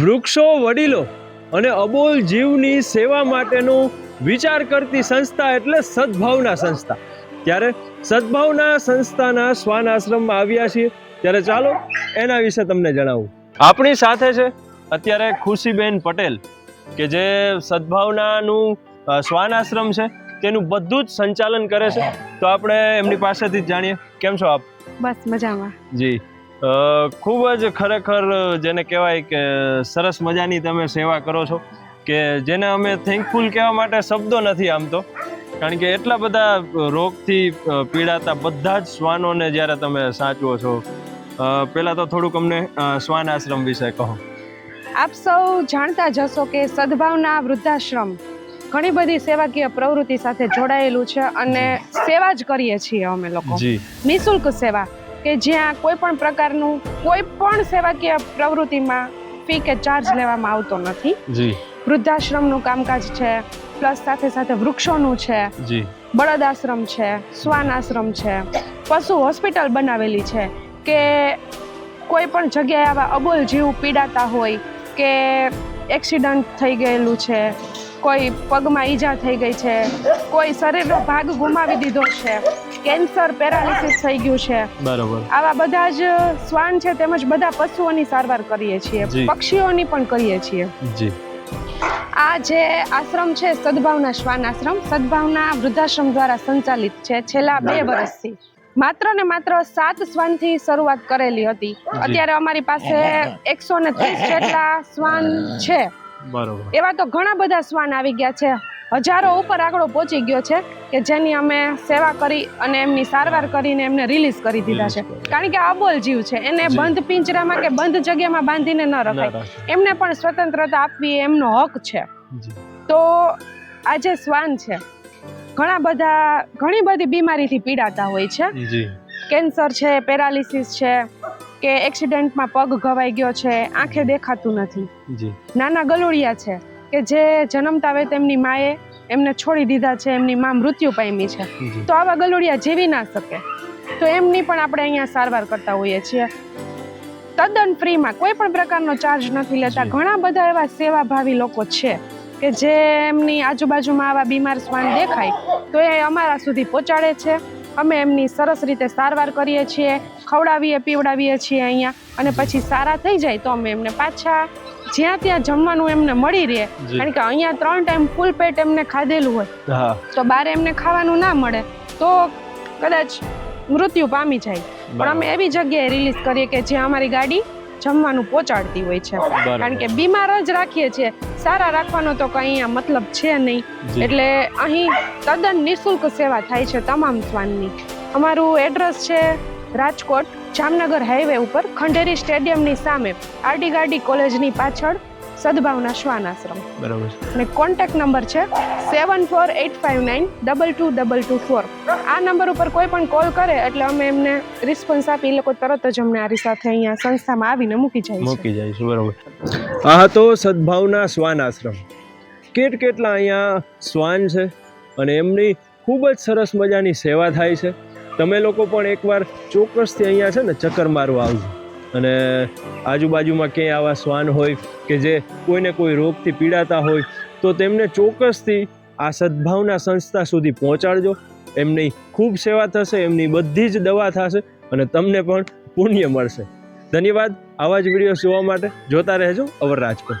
વૃક્ષો વડીલો અને અબોલ જીવની સેવા માટેનું વિચાર કરતી સંસ્થા એટલે સદભાવના સંસ્થા. ત્યારે સદભાવના સંસ્થાના શ્વાન આશ્રમમાં આવ્યા છીએ. ત્યારે ચાલો એના વિશે તમને જણાવું. આપણી સાથે છે અત્યારે ખુશીબેન પટેલ કે જે સદભાવનાનું શ્વાન આશ્રમ છે તેનું બધું જ સંચાલન કરે છે. તો આપણે એમની પાસેથી જ જાણીએ. કેમ છો આપ? બસ મજામાં. જી. ખૂબ જ ખરેખર જેને કહેવાય કે સરસ મજાની તમે સેવા કરો છો કે જેને અમે થેન્કફુલ કહેવા માટે શબ્દો નથી આમ તો કારણ કે એટલા બધા રોગથી પીડાતા બધા જ શ્વાનોને જ્યારે તમે સાચવો છો. પહેલાં તો થોડુંક અમને શ્વાન આશ્રમ વિશે કહો. આપ સૌ જાણતા જ હશો કે સદભાવના વૃદ્ધાશ્રમ ઘણી બધી સેવાકીય પ્રવૃત્તિ સાથે જોડાયેલું છે અને સેવા જ કરીએ છીએ અમે લોકો. નિઃશુલ્ક સેવા. કે જ્યાં કોઈ પણ પ્રકારનું કોઈ પણ સેવાકીય પ્રવૃત્તિમાં ફી કે ચાર્જ લેવામાં આવતો નથી. વૃદ્ધાશ્રમનું કામકાજ છે પ્લસ સાથે સાથે વૃક્ષોનું છે બળદ આશ્રમ છે શ્વાન આશ્રમ છે પશુ હોસ્પિટલ બનાવેલી છે કે કોઈ પણ જગ્યાએ આવા અબોલ જીવ પીડાતા હોય કે એક્સિડન્ટ થઈ ગયેલું છે કોઈ પગમાં ઈજા થઈ ગઈ છે કોઈ શરીરનો ભાગ ગુમાવી દીધો છે કેન્સર પેરાલિસિસ થઈ ગયું છે. બરોબર. આવા બધા જ શ્વાન છે તેમજ બધા પશુઓની સારવાર કરીએ છીએ. પક્ષીઓની પણ કરીએ છીએ. જી. આ જે આશ્રમ છે સદભાવના શ્વાન આશ્રમ સદભાવના વૃદ્ધાશ્રમ દ્વારા સંચાલિત છે છેલ્લા બે વર્ષથી. માત્ર ને માત્ર સાત શ્વાનથી શરૂઆત કરેલી હતી. અત્યારે અમારી પાસે એકસો ને ત્રીસ જેટલા શ્વાન છે. બરોબર. એવા તો ઘણા બધા શ્વાન આવી ગયા છે. હજારો ઉપર આંકડો પહોંચી ગયો છે કે જેની અમે સેવા કરી અને એમની સારવાર કરીને એમને રિલીઝ કરી દીધા છે. કારણ કે અબોલ જીવ છે. એને બંધ પિંજરામાં કે બંધ જગ્યામાં બાંધીને ન રખાય. એમને પણ સ્વતંત્રતા આપવી એમનો હક છે. તો આ જે શ્વાન છે ઘણા બધા ઘણી બધી બીમારીથી પીડાતા હોય છે. કેન્સર છે પેરાલિસિસ છે કે એક્સિડન્ટમાં પગ ઘવાઈ ગયો છે આંખે દેખાતું નથી. નાના ગલુડિયા છે. કે જે જન્મતા હોય તેમની માએ એમને છોડી દીધા છે એમની મા મૃત્યુ પામી છે. તો આવા ગલુડિયા જીવી ના શકે. તો એમની પણ આપણે અહીંયા સારવાર કરતા હોઈએ છીએ. તદ્દન ફ્રીમાં કોઈ પણ પ્રકારનો ચાર્જ નથી લેતા. ઘણા બધા એવા સેવાભાવી લોકો છે કે જે એમની આજુબાજુમાં આવા બીમાર શ્વાન દેખાય તો એ અમારા સુધી પહોંચાડે છે. અમે એમની સરસ રીતે સારવાર કરીએ છીએ ખવડાવીએ પીવડાવીએ છીએ અહીંયા. અને પછી સારા થઈ જાય તો અમે એમને પાછા જ્યાં ત્યાં જમવાનું એમને મળી રહે. કારણ કે અહીંયા ત્રણ ટાઈમ ફૂલ પેટ એમને ખાધેલું હોય. તો બારે એમને ખાવાનું ના મળે. તો કદાચ મૃત્યુ પામી જાય. પણ અમે એવી જગ્યાએ રિલીઝ કરીએ કે જ્યાં અમારી ગાડી જમવાનું પહોંચાડતી હોય છે. કારણ કે બીમાર જ રાખીએ છીએ. સારા રાખવાનો તો કંઈ અહીંયા મતલબ છે નહીં. એટલે અહીં તદ્દન નિઃશુલ્ક સેવા થાય છે તમામ શ્વાનની. અમારું એડ્રેસ છે રાજકોટ જામનગર હાઈવે ઉપર ખંડેરી સ્ટેડિયમની સામે આરડી ગાડી કોલેજની પાછળ સદભાવના શ્વાન આશ્રમ બરોબર અને કોન્ટેક્ટ નંબર છે seven four eight five nine double two double two four આ નંબર ઉપર કોઈ પણ કોલ કરે એટલે અમે એમને રિસ્પોન્સ આપી એ લોકો તરત જ અમને આરી સાથે અહીંયા સંસ્થામાં આવીને મૂકી જાય મૂકી મૂકી જઈશું બરોબર. આ હતો સદભાવના શ્વાન આશ્રમ કેટ કેટલા અહીંયા શ્વાન છે અને એમની ખૂબ જ સરસ મજાની સેવા થાય છે. તમે લોકો પણ એકવાર ચોક્કસથી અહીંયા છે ને ચક્કર મારવા આવજો. અને આજુબાજુમાં ક્યાંય આવા શ્વાન હોય કે જે કોઈને કોઈ રોગથી પીડાતા હોય, તો તેમને ચોક્કસથી આ સદભાવના સંસ્થા સુધી પહોંચાડજો. એમની ખૂબ સેવા થશે, એમની બધી જ દવા થશે અને તમને પણ પુણ્ય મળશે. ધન્યવાદ. આવા જ વીડિયો જોવા માટે જોતા રહેજો અવર રાજકોટ.